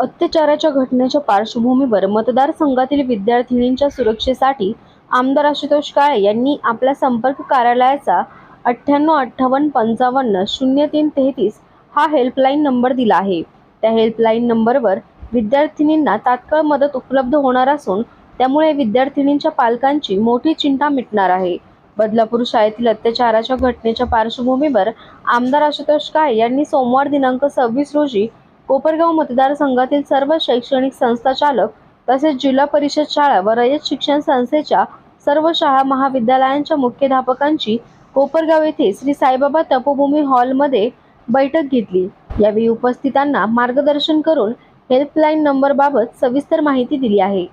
अत्याचाराच्या घटनेच्या पार्श्वभूमीवर मतदारसंघातील विद्यार्थिनींच्या सुरक्षेसाठी आमदार आशुतोष काळे यांनी आपल्या संपर्क कार्यालयाचा अठ्ठ्याण्णव अठ्ठावन्न पंचावन्न शून्य तीन तेहतीस हा हेल्पलाईन नंबर दिला आहे. त्या हेल्पलाईन नंबरवर विद्यार्थिनींना तात्काळ मदत उपलब्ध होणार असून त्यामुळे विद्यार्थिनींच्या पालकांची मोठी चिंता मिटणार आहे. बदलापूर शाळेतील अत्याचाराच्या घटनेच्या पार्श्वभूमीवर आमदार आशुतोष काळे यांनी सोमवार दिनांक सव्वीस रोजी कोपरगाव मतदारसंघातील सर्व शैक्षणिक संस्था चालक तसेच जिल्हा परिषद शाळा व रयत शिक्षण संस्थेच्या सर्व शाळा महाविद्यालयांच्या मुख्याध्यापकांची कोपरगाव येथे श्री साईबाबा तपोभूमी हॉलमध्ये बैठक घेतली. यावेळी उपस्थितांना मार्गदर्शन करून हेल्पलाईन नंबरबाबत सविस्तर माहिती दिली आहे.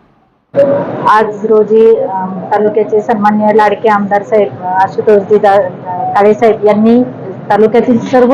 आज रोजी तालुक्याचे सन्मान्य लाडके आमदार साहेब आशुतोषजी काळे साहेब यांनी तालुक्यातील सर्व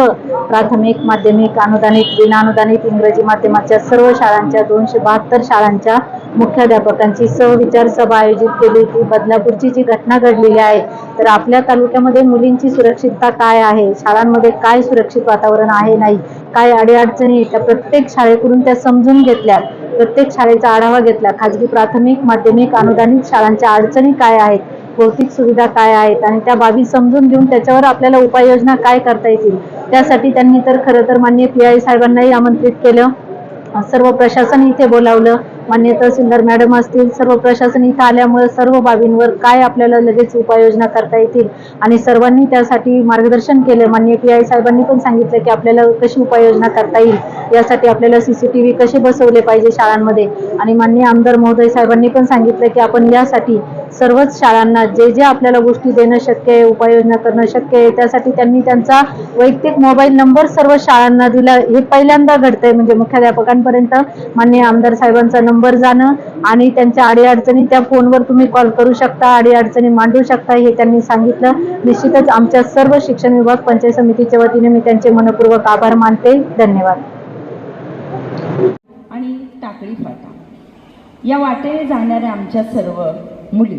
प्राथमिक माध्यमिक अनुदानित विनाअनुदानित इंग्रजी माध्यमाच्या सर्व शाळांच्या दोनशे बहात्तर शाळांच्या मुख्याध्यापकांची सहविचार सभा आयोजित केली होती. बदलापूरची जी घटना घडलेली आहे तर आपल्या तालुक्यामध्ये मुलींची सुरक्षितता काय आहे? शाळांमध्ये काय सुरक्षित वातावरण आहे नाही? काय अडीअडचणी त्या प्रत्येक शाळेकडून त्या समजून घेतल्या. प्रत्येक शाळेचा आढावा घेतला. खाजगी प्राथमिक माध्यमिक अनुदानित शाळांच्या अडचणी काय आहेत? भौतिक सुविधा काय आहेत आणि त्या बाबी समजून घेऊन त्याच्यावर आपल्याला उपाययोजना काय करता येतील त्यासाठी त्यांनी तर खरं तर मान्य पी आय साहेबांनाही आमंत्रित केलं. सर्व प्रशासन इथे बोलावलं. मान्य तहसीलदार मॅडम असतील सर्व प्रशासन इथं आल्यामुळे सर्व बाबींवर काय आपल्याला लगेच उपाययोजना करता येतील आणि सर्वांनी त्यासाठी मार्गदर्शन केलं. मान्य पी आय साहेबांनी पण सांगितलं की आपल्याला कशी उपाययोजना करता येईल यासाठी आपल्याला सीसीटीव्ही कसे बसवले पाहिजे शाळांमध्ये. आणि मान्य आमदार महोदय साहेबांनी पण सांगितलं की आपण यासाठी सर्वच शाळांना जे जे आपल्याला गोष्टी देणं शक्य आहे उपाययोजना करणं शक्य आहे त्यासाठी त्यांनी त्यांचा वैयक्तिक मोबाईल नंबर सर्व शाळांना दिला. हे पहिल्यांदा घडतंय म्हणजे मुख्याध्यापकांपर्यंत माननीय आमदार साहेबांचा नंबर जाणं आणि त्यांच्या अडीअडचणी त्या फोनवर तुम्ही कॉल करू शकता अडीअडचणी मांडू शकता हे त्यांनी सांगितलं. निश्चितच आमच्या सर्व शिक्षण विभाग पंचायत समितीच्या वतीने मी त्यांचे मनपूर्वक आभार मानते. धन्यवाद. आणि टाकळी फाटा. या वाटेने जाणाऱ्या आमच्या सर्व मुली.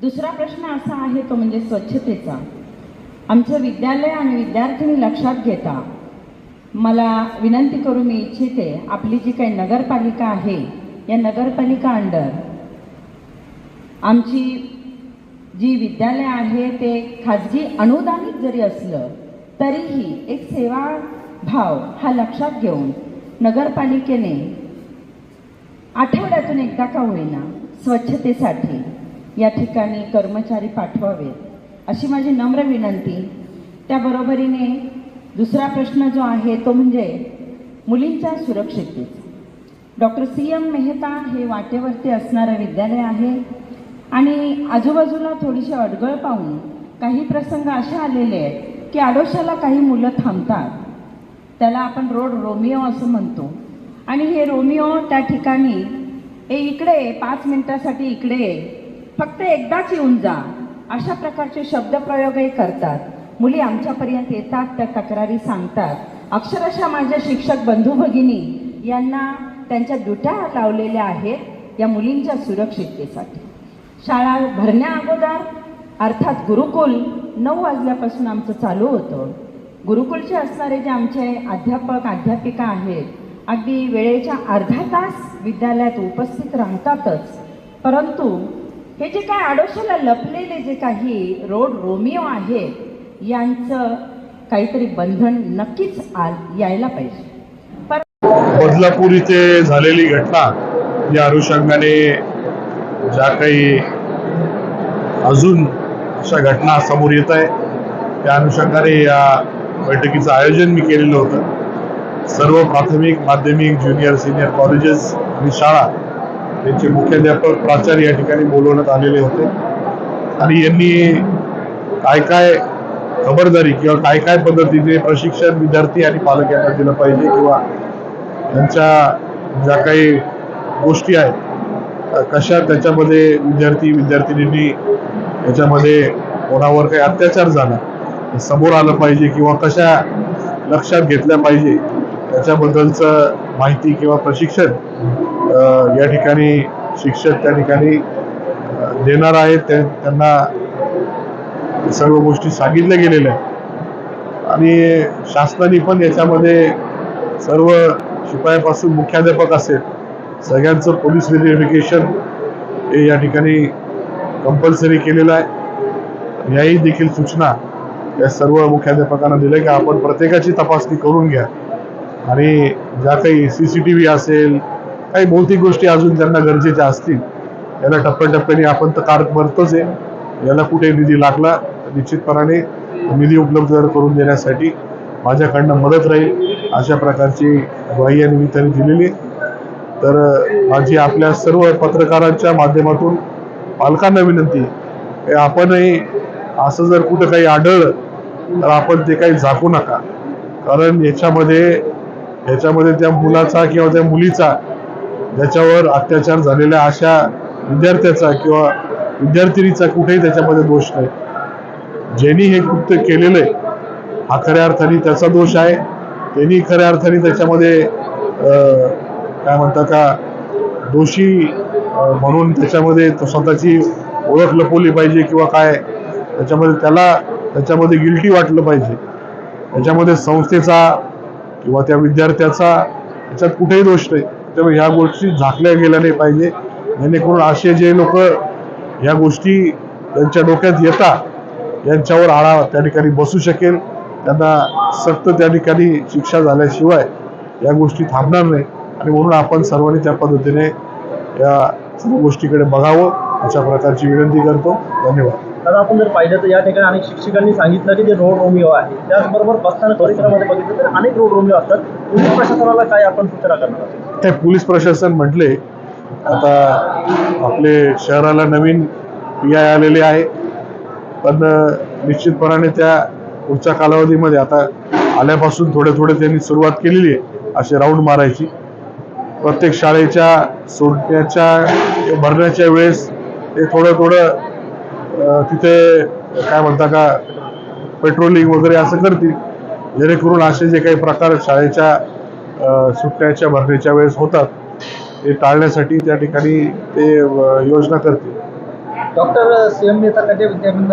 दुसरा प्रश्न असा आहे तो म्हणजे स्वच्छतेचा. आमचं विद्यालय आणि विद्यार्थिनी लक्षात घेता मला विनंती करू मी इच्छिते आपली जी काही नगरपालिका आहे या नगरपालिका अंडर आमची जी विद्यालय आहे ते खाजगी अनुदानित जरी असलं तरीही एक सेवा भाव हा लक्षात घेऊन नगरपालिकेने आठवड्यातून एकदा का होईना स्वच्छतेसाठी या ठिकाणी कर्मचारी पाठवावेत अशी माझी नम्र विनंती. त्याबरोबरीने दुसरा प्रश्न जो आहे तो म्हणजे मुलींच्या सुरक्षिततेचा. डॉक्टर सी एम मेहता हे वाटेवरती असणारं विद्यालय आहे आणि आजूबाजूला थोडीशी अडगळ पाहून काही प्रसंग असे आलेले आहेत की आडोशाला काही मुलं थांबतात. त्याला आपण रोड रोमिओ असं म्हणतो. आणि हे रोमिओ त्या ठिकाणी ए इकडे पाच मिनिटासाठी इकडे ये, फक्त एकदाच येऊन जा. अशा प्रकारचे शब्दप्रयोगही करतात. मुली आमच्यापर्यंत येतात त्या तक्रारी सांगतात. अक्षरशः माझ्या शिक्षक बंधू भगिनी यांना त्यांच्या दुट्या लावलेल्या आहेत या मुलींच्या सुरक्षिततेसाठी. शाळा भरण्या अगोदर अर्थात गुरुकुल नऊ वाजल्यापासून आमचं चालू होतं. गुरुकुलचे असणारे जे आमचे अध्यापक अध्यापिका आहेत अगदी वेळेच्या अर्धा तास विद्यालयात उपस्थित राहतातच. परंतु हे जे काय आडोशाला लपलेले जे काही रोड रोमिओ आहेत यांचं काहीतरी बंधन नक्कीच आ यायला पाहिजे. बदलापूर इथे झालेली घटना या अनुषंगाने ज्या काही अजून अशा घटना समोर येत आहे त्या अनुषंगाने या बैठकीचं आयोजन मी केलेलं होतं. सर्व प्राथमिक माध्यमिक ज्युनियर सिनियर कॉलेजेस आणि शाळा यांचे मुख्याध्यापक प्राचार्य या ठिकाणी बोलवण्यात आलेले होते. आणि यांनी काय काय खबरदारी किंवा काय काय पद्धतीने प्रशिक्षण विद्यार्थी आणि पालक यांना दिलं पाहिजे किंवा त्यांच्या ज्या काही गोष्टी आहेत कशा त्याच्यामध्ये विद्यार्थी विद्यार्थिनींनी याच्यामध्ये कोणावर काही अत्याचार झाला समोर आलं पाहिजे किंवा कशा लक्षात घेतल्या पाहिजे त्याच्याबद्दलचं माहिती किंवा प्रशिक्षण या ठिकाणी शिक्षक त्या ठिकाणी देणार आहेत त्यांना सर्व गोष्टी सांगितल्या गेलेल्या आणि शासनाने पण याच्यामध्ये सर्व शिपायापासून मुख्याध्यापक असेल सगळ्यांचं पोलीस व्हेरिफिकेशन हे या ठिकाणी कंपल्सरी केलेलं आहे. याही देखील सूचना या सर्व मुख्याध्यापकांना दिल्या की आपण प्रत्येकाची तपासणी करून घ्या. आणि ज्या काही सी सी टी व्ही असेल काही भौतिक गोष्टी अजून त्यांना गरजेच्या असतील याला टप्प्याटप्प्याने आपण तर कार करतोच आहे. याला कुठे निधी लागला निश्चितपणाने निधी उपलब्ध करून देण्यासाठी माझ्याकडनं मदत राहील अशा प्रकारची ग्वाही आणि मी त्यांनी दिलेली तर माझी आपल्या सर्व पत्रकारांच्या माध्यमातून पालकांना विनंती आपणही असं जर कुठं काही आढळलं तर आपण ते काही झाकू नका. कारण याच्यामध्ये याच्यामध्ये त्या मुलाचा किंवा त्या मुलीचा ज्याच्यावर अत्याचार झालेल्या अशा विद्यार्थ्याचा किंवा विद्यार्थिनीचा कुठेही त्याच्यामध्ये दोष नाही. ज्यांनी हे कृत्य केलेलं आहे हा खऱ्या अर्थाने त्याचा दोष आहे. त्यांनी खऱ्या अर्थाने त्याच्यामध्ये काय म्हणतात का दोषी म्हणून त्याच्यामध्ये स्वतःची ओळख लपवली पाहिजे किंवा काय त्याच्यामध्ये त्याला त्याच्यामध्ये गिल्टी वाटलं पाहिजे. त्याच्यामध्ये संस्थेचा किंवा त्या विद्यार्थ्याचा त्याच्यात कुठेही दोष नाही. त्यामुळे ह्या गोष्टी झाकल्या गेल्या नाही पाहिजे. जेणेकरून असे जे लोक ह्या गोष्टी त्यांच्या डोक्यात येतात यांच्यावर आळा त्या ठिकाणी बसू शकेल. त्यांना सक्त त्या ठिकाणी शिक्षा झाल्याशिवाय या गोष्टी थांबणार नाही. आणि म्हणून आपण सर्वांनी त्या पद्धतीने या सर्व गोष्टीकडे बघावं. अशा प्रकारची विनंती करतो. धन्यवाद. आता आपण जर पाहिलं तर या ठिकाणी अनेक शिक्षकांनी सांगितलं की जे रोड रोमिओ आहे. त्याचबरोबर बसताना परिसरामध्ये बघितलं तर अनेक रोड रोमिओ असतात. पोलीस प्रशासनाला काय आपण सूचना करणार? ते पोलीस प्रशासन म्हटले आता आपले शहराला नवीन पी आय आलेले आहे. पण निश्चितपणाने त्या पुढच्या कालावधीमध्ये आता आल्यापासून थोडे थोडे त्यांनी सुरुवात केलेली आहे असे राऊंड मारायची. प्रत्येक शाळेच्या सोडण्याच्या भरण्याच्या वेळेस ते थोडं थोडं तिथे काय म्हणता का पेट्रोलिंग वगैरे असं करतील. जेणेकरून असे जे काही प्रकार शाळेच्या सुट्ट्याच्या भरण्याच्या वेळेस होतात ते टाळण्यासाठी त्या ठिकाणी ते योजना करतील. डॉक्टर सीएम नेता कधी विद्यापीठ